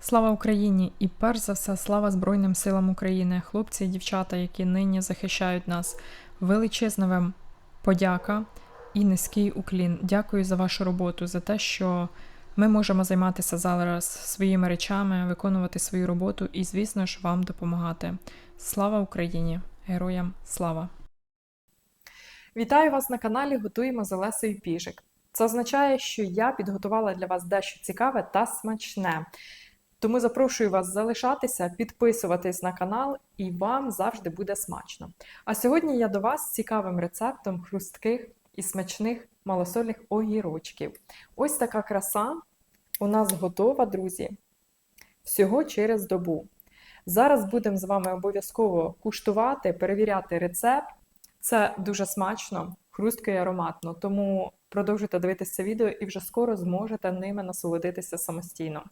Слава Україні! І перш за все, слава Збройним силам України, хлопці і дівчата, які нині захищають нас. Величезна вам подяка і низький уклін. Дякую за вашу роботу, за те, що ми можемо займатися зараз своїми речами, виконувати свою роботу і, звісно ж, вам допомагати. Слава Україні! Героям слава! Вітаю вас на каналі Готуємо з Олесею Піжик. Це означає, що я підготувала для вас дещо цікаве та смачне. Тому запрошую вас залишатися, підписуватись на канал, і вам завжди буде смачно. А сьогодні я до вас з цікавим рецептом хрустких і смачних малосольних огірочків. Ось така краса у нас готова, друзі, всього через добу. Зараз будемо з вами обов'язково куштувати, перевіряти рецепт. Це дуже смачно, хрустко і ароматно, тому продовжуйте дивитися відео і вже скоро зможете ними насолодитися самостійно.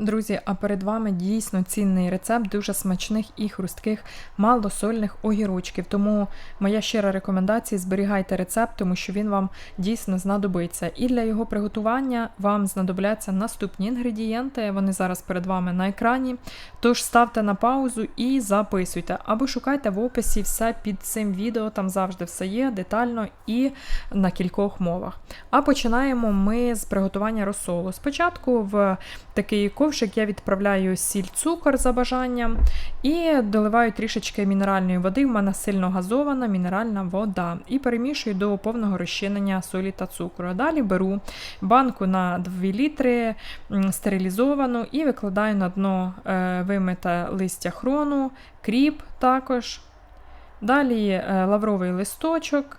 Друзі, а перед вами дійсно цінний рецепт дуже смачних і хрустких малосольних огірочків. Тому моя щира рекомендація зберігайте рецепт, тому що він вам дійсно знадобиться. І для його приготування вам знадобляться наступні інгредієнти. Вони зараз перед вами на екрані. Тож ставте на паузу і записуйте. Або шукайте в описі все під цим відео, там завжди все є детально і на кількох мовах. А починаємо ми з приготування розсолу. Спочатку в такий ковшик я відправляю сіль, цукор за бажанням і доливаю трішечки мінеральної води. В мене сильно газована мінеральна вода. І перемішую до повного розчинення солі та цукру. Далі беру банку на 2 літри стерилізовану і викладаю на дно е, вимите листя хрону, кріп також. Далі е, лавровий листочок.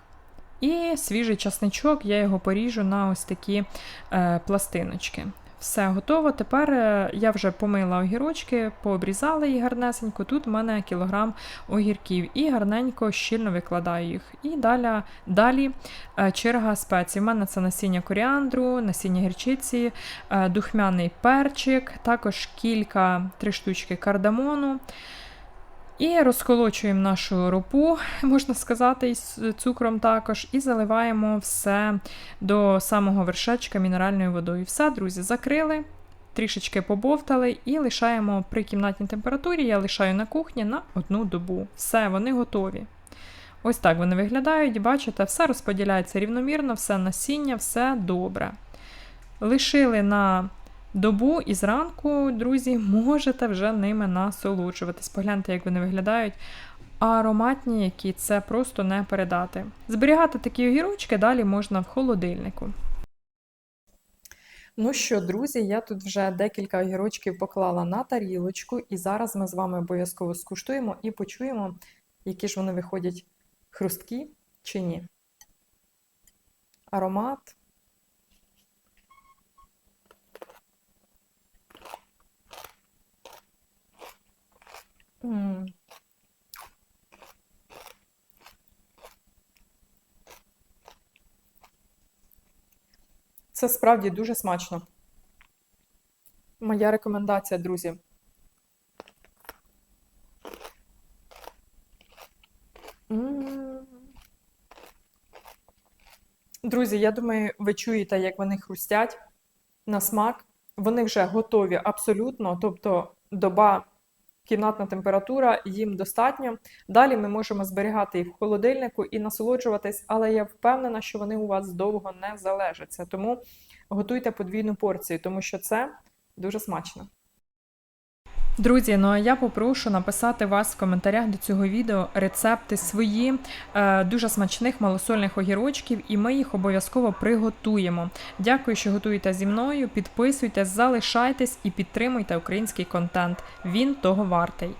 І свіжий часничок, я його поріжу на ось такі е, пластиночки. Все готово. Тепер е, я вже помила огірочки, пообрізала їх гарнесенько. Тут в мене кілограм огірків і гарненько щільно викладаю їх. І далі, далі е, черга спецій. У мене це насіння коріандру, насіння гірчиці, е, духмяний перчик, також кілька три штучки кардамону. І розколочуємо нашу ропу, можна сказати, із цукром також, і заливаємо все до самого вершечка мінеральною водою. Все, друзі, закрили, трішечки побовтали і лишаємо при кімнатній температурі. Я лишаю на кухні на одну добу. Все, вони готові. Ось так вони виглядають, бачите, все розподіляється рівномірно, все насіння, все добре. Лишили на добу і зранку, друзі, можете вже ними насолоджуватись. Погляньте, як вони виглядають. Ароматні, які це просто не передати. Зберігати такі огірочки далі можна в холодильнику. Ну що, друзі, я тут вже декілька огірочків поклала на тарілочку, і зараз ми з вами обов'язково скуштуємо і почуємо, які ж вони виходять хрусткі чи ні. Аромат. Це справді дуже смачно. Моя рекомендація, друзі. Друзі, я думаю, ви чуєте, як вони хрустять на смак. Вони вже готові абсолютно, тобто доба кімнатна температура, їм достатньо. Далі ми можемо зберігати їх в холодильнику і насолоджуватись, але я впевнена, що вони у вас довго не залежаться. Тому готуйте подвійну порцію, тому що це дуже смачно. Друзі, ну а я попрошу написати вас в коментарях до цього відео рецепти свої е, дуже смачних малосольних огірочків, і ми їх обов'язково приготуємо. Дякую, що готуєте зі мною. Підписуйтесь, залишайтесь і підтримуйте український контент. Він того вартий.